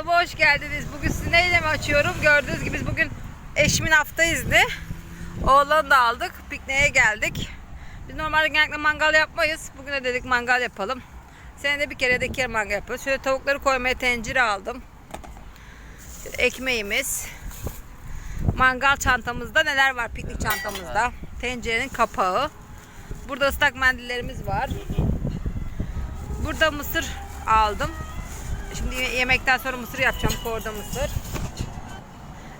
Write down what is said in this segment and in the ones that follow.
Kanalıma hoş geldiniz. Bugün sizi neyle mi açıyorum? Gördüğünüz gibi biz bugün eşimin hafta izni. Oğlanı da aldık. Pikniğe geldik. Biz normalde genellikle mangal yapmayız. Bugün de dedik mangal yapalım. Senede bir kere de iki kere mangal yapıyoruz. Şöyle tavukları koymaya tencere aldım. Şöyle ekmeğimiz. Mangal çantamızda neler var piknik çantamızda? Tencerenin kapağı. Burada ıslak mendillerimiz var. Burada mısır aldım. Şimdi yemekten sonra mısır yapacağım. Korda mısır.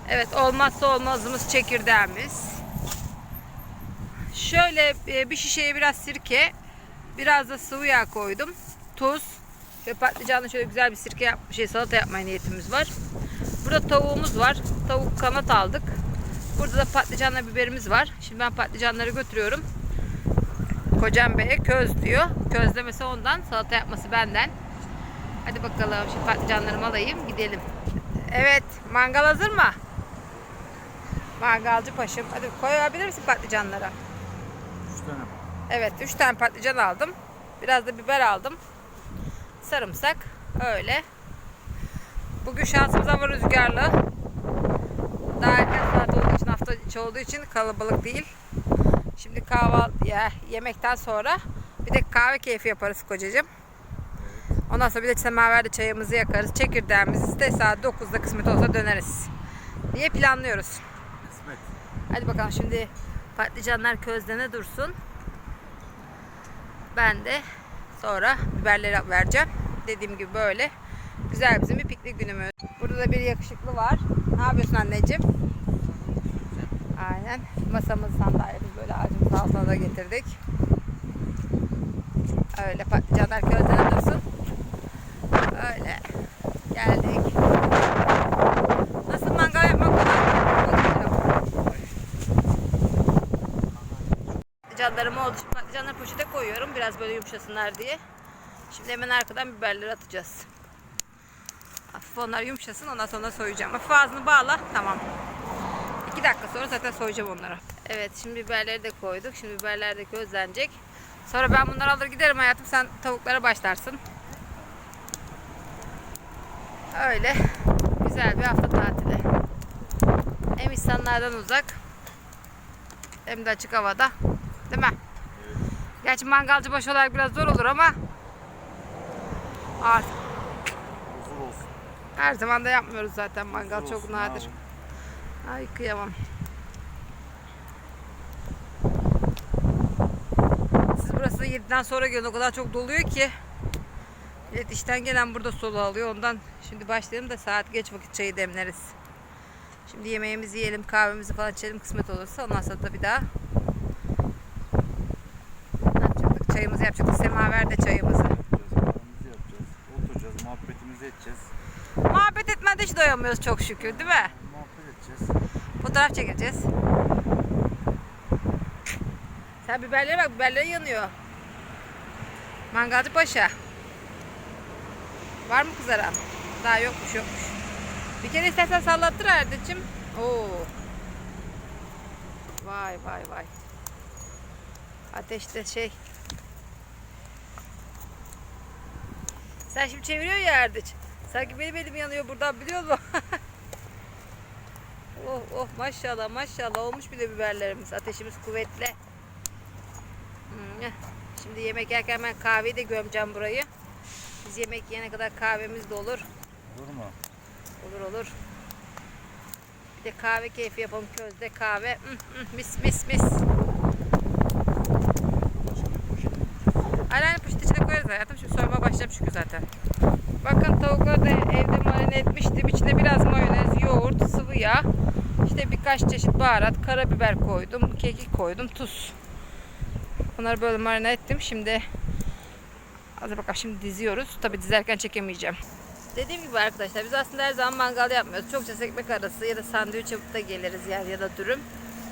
Evet olmazsa olmazımız çekirdeğimiz. Şöyle e, bir şişeye biraz sirke, biraz da sıvı yağ koydum. Tuz ve patlıcanla şöyle güzel bir sirke yap, şey salata yapmaya niyetimiz var. Burada tavuğumuz var. Tavuk kanat aldık. Burada da patlıcanla biberimiz var. Şimdi ben patlıcanları götürüyorum. Kocam Bey'e köz diyor. Közlemesi ondan, salata yapması benden. Hadi bakalım şimdi patlıcanlarımı alayım gidelim. Evet mangal hazır mı? Mangalcı paşım. Hadi koyabilir misin patlıcanlara? Üç tane. Evet 3 tane patlıcan aldım. Biraz da biber aldım. Sarımsak. Öyle. Bugün şansımız hava rüzgarlı. Daha erken saat olduğu için hafta içi olduğu için kalabalık değil. Şimdi kahvaltı ya, yemekten sonra bir de kahve keyfi yaparız kocacığım. Ondan sonra bir de semaverde çayımızı yakarız. Çekirdeğimizi de saat 9'da kısmet olsa döneriz. diye planlıyoruz. Kısmet. Hadi bakalım şimdi patlıcanlar közlene dursun. Ben de sonra biberleri vereceğim. Dediğim gibi böyle güzel bizim bir piknik günümüz. Burada da bir yakışıklı var. Ne yapıyorsun anneciğim? Aynen. Masamız sandalyemiz böyle ağacımızın altına da getirdik. Öyle patlıcanlar közlene dursun. Öyle. Geldik. Nasıl mangal yapmak kolay mı? Patlıcanlarım oldu. Şimdi patlıcanları poşete koyuyorum. Biraz böyle yumuşasınlar diye. Şimdi hemen arkadan biberleri atacağız. Hafif onlar yumuşasın. Ondan sonra soyacağım. Hafif ağzını bağla. Tamam. 2 dakika sonra zaten soyacağım onları. Evet şimdi biberleri de koyduk. Şimdi biberler de közlenecek. Sonra ben bunları alır giderim hayatım. Sen tavuklara başlarsın. Öyle. Güzel bir hafta tatili. Hem insanlardan uzak hem de açık havada. Değil mi? Gerçi mangalcı başı olarak biraz zor olur ama artık Huzur olsun. her zaman da yapmıyoruz zaten mangal Huzur çok nadir. abi. Ay kıyamam. Siz burası 7'den sonra gelin o kadar çok doluyor ki. Evet işten gelen burada solu alıyor. Ondan şimdi başlayalım da saat geç vakit çayı demleriz. Şimdi yemeğimizi yiyelim, kahvemizi falan içelim kısmet olursa. Ondan sonra da bir daha ne yapacaktık? Çayımızı yapacaktık. Semaverde çayımızı. Kahvemizi yapacağız. Oturacağız. Muhabbetimizi edeceğiz. Muhabbet etmede hiç doyamıyoruz çok şükür değil mi? Muhabbet edeceğiz. Fotoğraf çekeceğiz. Sen biberlere bak, biberleri yanıyor. Mangalcı Paşa. Var mı kızaran? Daha yokmuş yokmuş. Bir kere istersen sallattır Erdicim. Oo. Vay vay vay. Ateşte şey. Sen şimdi çeviriyor ya Erdiç. Sanki benim elim yanıyor buradan biliyor musun? Oh oh maşallah maşallah olmuş bile biberlerimiz. Ateşimiz kuvvetli. Hmm. Şimdi yemek yerken ben kahveyi de gömeceğim burayı. Biz yemek yene kadar kahvemiz de olur. Olur mu? Olur olur. Bir de kahve keyfi yapalım közde kahve. Hmm, hmm, mis mis mis. Aynen poşet içine koyarız hayatım. Şimdi soymaya başlayacağım çünkü zaten. Bakın tavukları da evde marine etmiştim. İçine biraz mayonez, yoğurt, sıvı yağ. İşte birkaç çeşit baharat, karabiber koydum, kekik koydum, tuz. Onları böyle marine ettim. Şimdi Hadi bakalım şimdi diziyoruz. Tabi dizerken çekemeyeceğim. Dediğim gibi arkadaşlar biz aslında her zaman mangal yapmıyoruz. Çokça ekmek arası ya da sandviç yapıp da geliriz yer ya da dürüm.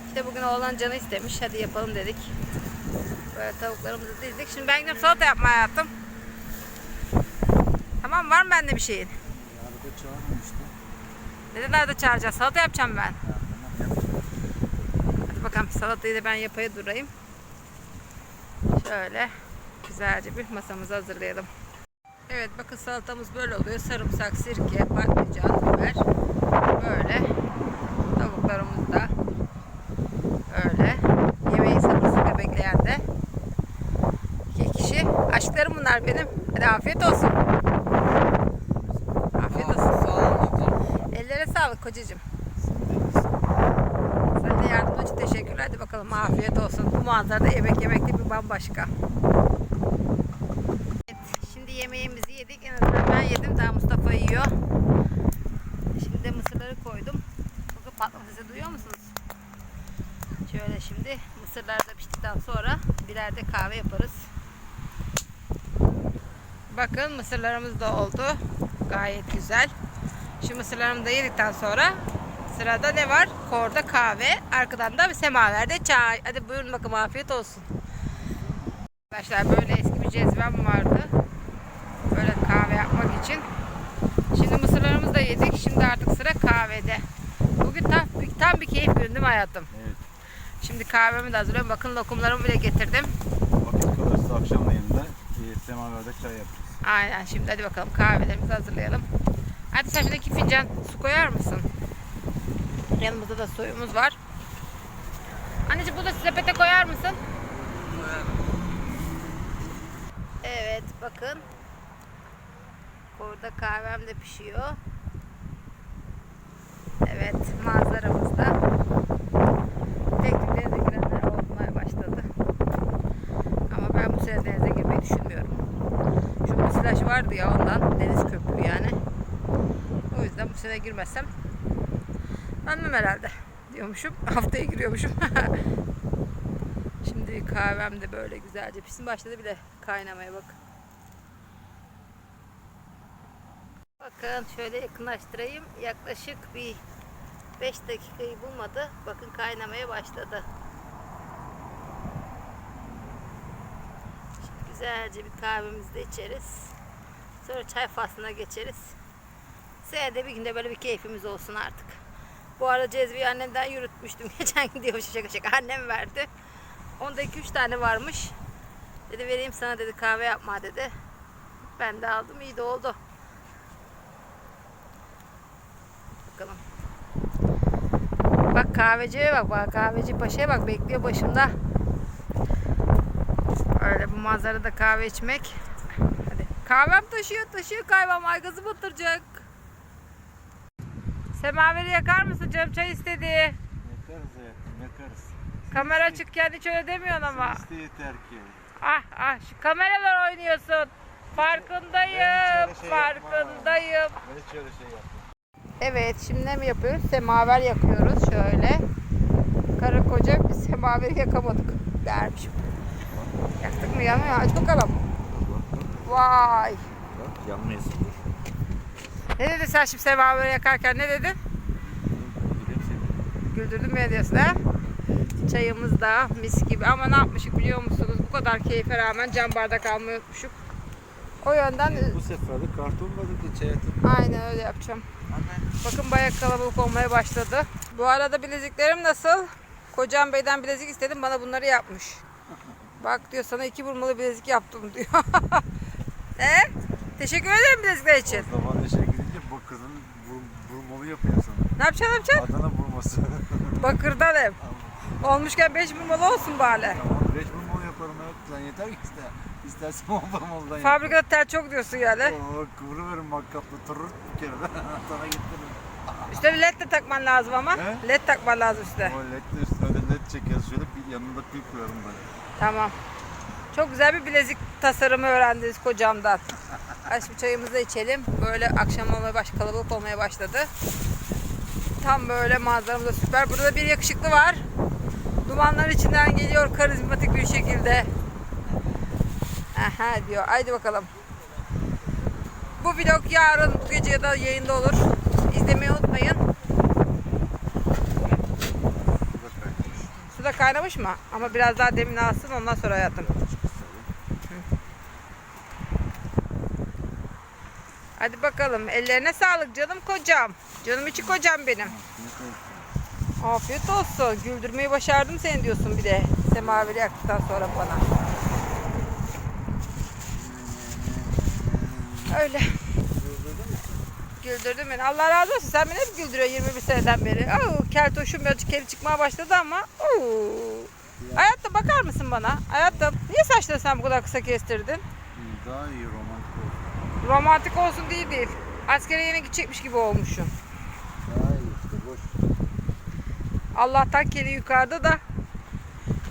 İşte bugün oğlan canı istemiş. Hadi yapalım dedik. Böyle tavuklarımızı dizdik. Şimdi ben gidiyorum salata yapmaya hayatım. Tamam var mı bende bir şeyin? Arada çağırmamıştı. Neden nerede çağıracağız? Salata yapacağım ben. Hadi bakalım salatayı da ben yapaya durayım. Şöyle güzelce bir masamızı hazırlayalım. Evet bakın salatamız böyle oluyor. Sarımsak, sirke, patlıcan, biber. Böyle. Tavuklarımız da öyle. Yemeği sabırsızlıkla bekleyen de iki kişi. Aşklarım bunlar benim. Hadi afiyet olsun. Afiyet olsun. Ellere sağlık kocacığım. Sen de yardımın için teşekkürler. Hadi bakalım afiyet olsun. Bu manzarada yemek yemekte bir bambaşka. Evet, şimdi yemeğimizi yedik. En azından ben yedim. Daha Mustafa yiyor. Şimdi de mısırları koydum. Bakın patlama sesi duyuyor musunuz? Şöyle şimdi mısırlar da piştikten sonra birer de kahve yaparız. Bakın mısırlarımız da oldu. Gayet güzel. Şu mısırlarımı da yedikten sonra sırada ne var? Korda kahve. Arkadan da bir semaverde çay. Hadi buyurun bakalım afiyet olsun. Arkadaşlar böyle eski bir cezvem vardı. Böyle kahve yapmak için. Şimdi mısırlarımızı da yedik. Şimdi artık sıra kahvede. Bugün tam, tam bir keyif günü değil mi hayatım? Evet. Şimdi kahvemi de hazırlıyorum. Bakın lokumlarımı bile getirdim. Vakit kalırsa akşamleyin de semaverde çay yapacağız. Aynen şimdi hadi bakalım kahvelerimizi hazırlayalım. Hadi sen şöyle iki fincan su koyar mısın? Yanımızda da suyumuz var. Anneciğim bunu da sepete koyar mısın? Evet bakın. Orada kahvem de pişiyor. Evet manzaramız da. Tek tük denize girenler olmaya başladı. Ama ben bu sene denize girmeyi düşünmüyorum. Şu müsilaj vardı ya ondan. Deniz köpüğü yani. O yüzden bu sene girmezsem anlam herhalde diyormuşum. Haftaya giriyormuşum. Şimdi kahvem de böyle güzelce pişsin. Başladı bile kaynamaya bak. Bakın şöyle yakınlaştırayım. Yaklaşık bir 5 dakikayı bulmadı. Bakın kaynamaya başladı. Şimdi güzelce bir kahvemizi de içeriz. Sonra çay faslına geçeriz. Senede bir günde böyle bir keyfimiz olsun artık. Bu arada cezveyi annemden yürütmüştüm. Geçen gün diyor şaka şaka annem verdi. Onda 2-3 tane varmış. Dedi vereyim sana dedi kahve yapma dedi. Ben de aldım iyi de oldu. Bakalım. Bak kahveciye bak bak kahveci paşaya bak bekliyor başımda. Öyle bu manzarada kahve içmek. Kahvem taşıyor taşıyor kahvem ay gazı batıracak. Semaveri yakar mısın canım çay istedi. Yakarız hayatım yakarız. Kamera açıkken hiç öyle demiyorsun ama. Sen iste yeter ki. Ah ah şu kameralar oynuyorsun. Farkındayım, şey farkındayım. Ben hiç öyle şey yapmam. Evet şimdi ne mi yapıyoruz? Semaver yakıyoruz şöyle. Karı koca biz semaveri yakamadık dermişim. Yaktık mı yanmıyor aç bakalım. Vay. Bak yanmayız. Ne dedin sen şimdi semaveri yakarken ne seni. Güldürdün beni diyorsun ha? Çayımız da mis gibi ama ne yapmışık biliyor musunuz? Bu kadar keyfe rağmen cam bardak almayı unutmuşuk. O yönden Bu sefer de karton balık iç hayatım. aynen öyle yapacağım. Anne. Bakın bayağı kalabalık olmaya başladı. Bu arada bileziklerim nasıl? Kocam Bey'den bilezik istedim bana bunları yapmış. Bak diyor sana iki vurmalı bilezik yaptım diyor. e? Teşekkür ederim bilezikler için. O zaman işe gidince bur, burmalı yapıyor sana. Ne yapacaksın ne yapacaksın? Adana burması. Bakırdan ev. Olmuşken beş vurmalı olsun bari. tamam beş burmalı yaparım evet. Sen yeter ki iste. İstersen on burmalıdan yap. Fabrikada tel çok diyorsun yani. Oo, kıvırıverim makkapla turur bir kere sana getiririm. Üstüne led de takman lazım ama. He? Led takman lazım üstüne. O led de üstüne led çekeriz şöyle bir yanında pil koyarım böyle. Tamam. Çok güzel bir bilezik tasarımı öğrendiniz kocamdan. Hadi şimdi çayımızı içelim. Böyle akşam olmaya baş, kalabalık olmaya başladı. Tam böyle manzaramız da süper. Burada bir yakışıklı var. Dumanlar içinden geliyor karizmatik bir şekilde. Aha diyor. Haydi bakalım. Bu vlog yarın bu gece ya da yayında olur. İzlemeyi unutmayın. Burada kaynamış. Su da kaynamış mı? Ama biraz daha demin alsın ondan sonra hayatım. Hadi bakalım. Ellerine sağlık canım kocam. Canım içi kocam benim. Afiyet olsun. Güldürmeyi başardım seni diyorsun bir de. Semaveri yaktıktan sonra bana. Öyle. Güldürdün beni. Allah razı olsun. Sen beni hep güldürüyorsun 21 seneden beri. Oo, keltoşum birazcık keli çıkmaya başladı ama. Oo. Hayatta bakar mısın bana? Hayatta niye saçları sen bu kadar kısa kestirdin? Daha iyi olsun. Romantik olsun değil değil. Askere yeni gidecekmiş gibi olmuşsun. Daha iyi işte boş. Allah'tan keli yukarıda da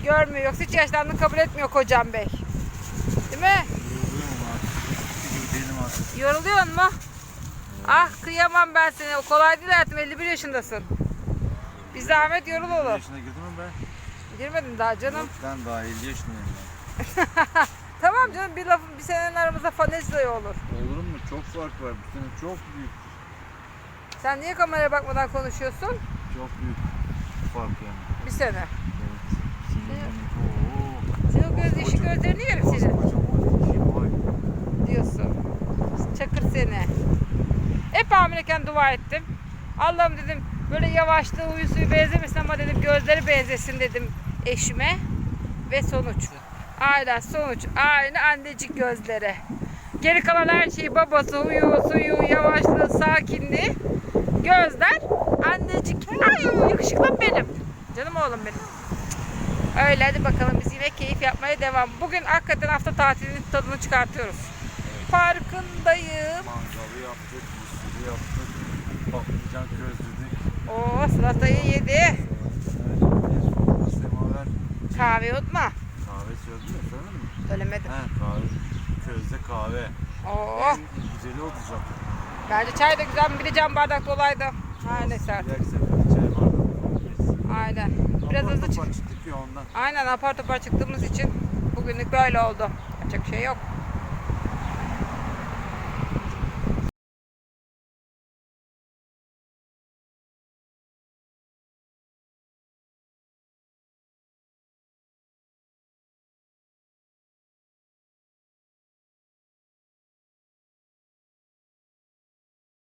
görmüyor. Yoksa hiç yaşlandığını kabul etmiyor kocam bey. Değil mi? Yoruluyor mu? Ah kıyamam ben seni. O kolay değil hayatım. 51 yaşındasın. Bir zahmet yorul 50 olur. yaşına girdim mi ben? Girmedin daha canım. Yok, Ben daha 50 yaşındayım ben. Tamam canım bir lafın bir senenin aramızda fanezle olur. Olur mu? Çok fark var. Bu sene çok büyük. Sen niye kameraya bakmadan konuşuyorsun? Çok büyük fark yani. Bir sene. Evet. Oo. Senin o göz, yeşil gözlerini yerim senin diyorsun. Çakır seni. Hep hamileyken dua ettim. Allah'ım dedim böyle yavaşlığı huyu suyu benzemesin ama dedim gözleri benzesin dedim eşime. Ve sonuç. Aynen sonuç. Aynı annecik gözleri. Geri kalan her şeyi babası, huyu, suyu, yavaşlığı, sakinliği. Gözler annecik. Ay yakışıklım benim. Canım oğlum benim. Öyle hadi bakalım biz yine keyif yapmaya devam. Bugün hakikaten hafta tatilinin tadını çıkartıyoruz. Farkındayım. Mangalı yaptık, sürü yaptık. Patlıcan közledik. Oo salatayı yedi. Kahve unutma. Söyledin mi? Söyledin mi? Söylemedim. He kahve. Közde kahve. Oo. En güzeli oldu zaten. Bence çay da güzel. Bir de cam bardak dolaydı. Her neyse artık. Çay bardağı. Aynen. Biraz Apar hızlı çık. çıktık ya ondan. Aynen apar topar çıktığımız için bugünlük böyle oldu. Yapacak bir şey yok.